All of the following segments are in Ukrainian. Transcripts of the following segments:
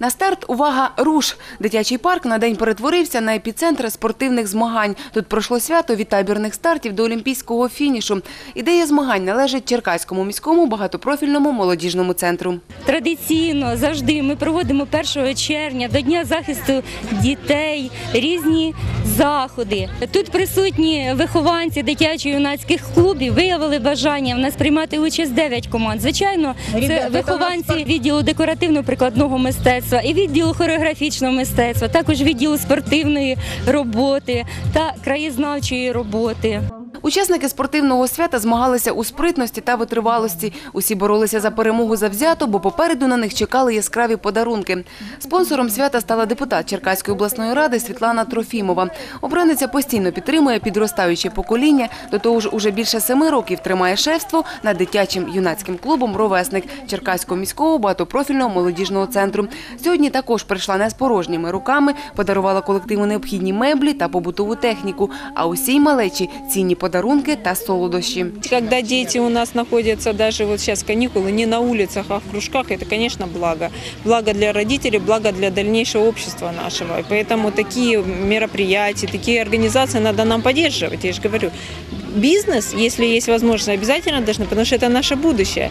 На старт увага руш. Дитячий парк на день перетворився на епіцентр спортивних змагань. Тут пройшло свято від табірних стартів до олімпійського фінішу. Ідея змагань належить Черкаському міському багатопрофільному молодіжному центру. Традиційно завжди ми проводимо 1 червня до Дня захисту дітей різні заходи. Тут присутні вихованці дитячо-юнацьких клубів виявили бажання в нас приймати участь 9 команд. Звичайно, це вихованці відділу декоративно-прикладного мистецтва і відділу хореографічного мистецтва, також відділу спортивної роботи та краєзнавчої роботи. Учасники спортивного свята змагалися у спритності та витривалості. Усі боролися за перемогу завзято, бо попереду на них чекали яскраві подарунки. Спонсором свята стала депутат Черкаської обласної ради Світлана Трофімова. Обраниця постійно підтримує підростаюче покоління. До того ж, уже більше семи років тримає шефство над дитячим юнацьким клубом Ровесник Черкаського міського багатопрофільного молодіжного центру. Сьогодні також прийшла не з порожніми руками, подарувала колективу необхідні меблі та побутову техніку. А усій малечі цінні подарунки та солодощі. Когда дети у нас находятся даже вот сейчас каникулы не на улицах, а в кружках, это, конечно, благо. Благо для родителей, благо для дальнейшего общества нашего. И поэтому такие мероприятия, такие организации надо нам поддерживать. Я же говорю, бизнес, если есть возможность, обязательно должны, потому что это наше будущее.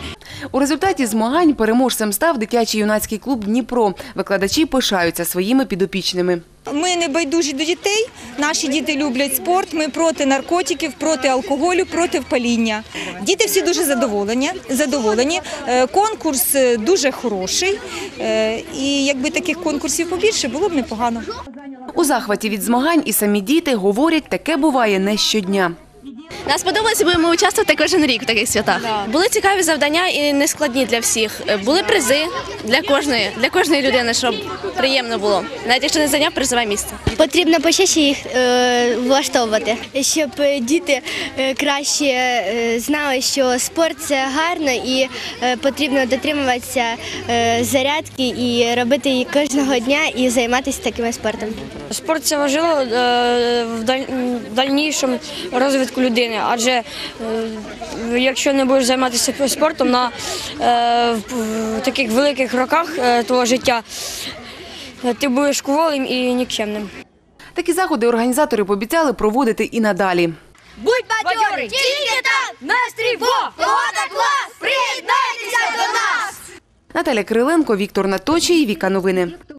У результаті змагань переможцем став дитячий юнацький клуб Дніпро. Викладачі пишаються своїми підопічними. Ми не байдужі до дітей. Наші діти люблять спорт. Ми проти наркотиків, проти алкоголю, проти паління. Діти всі дуже задоволені. задоволені. Е, Конкурс е, дуже хороший. Е, І якби таких конкурсів побільше, було б непогано. У захваті від змагань і самі діти говорять, таке буває не щодня. Нас подобається, будемо участвувати кожен рік в таких святах. Були цікаві завдання і нескладні для всіх. Були призи для кожної, для кожної людини, щоб приємно було. Навіть якщо не зайняв призове місце. Потрібно почаще їх е, влаштовувати, щоб е, діти е, краще е, знали, що спорт це гарно і потрібно дотримуватися зарядки і робити її кожного дня і займатися таким спортом. Спорт це важливо е, в дальнішому розвитку людини, адже е, якщо не будеш займатися спортом на е, таких великих роках твого життя, ти будеш кволим і нікчемним. Такі заходи організатори пообіцяли проводити і надалі. Будь бадьорий! Тільки так! Настрій во! Погода клас! Приєднайтеся до нас! Наталя Кириленко, Віктор Наточій, Віка Новини.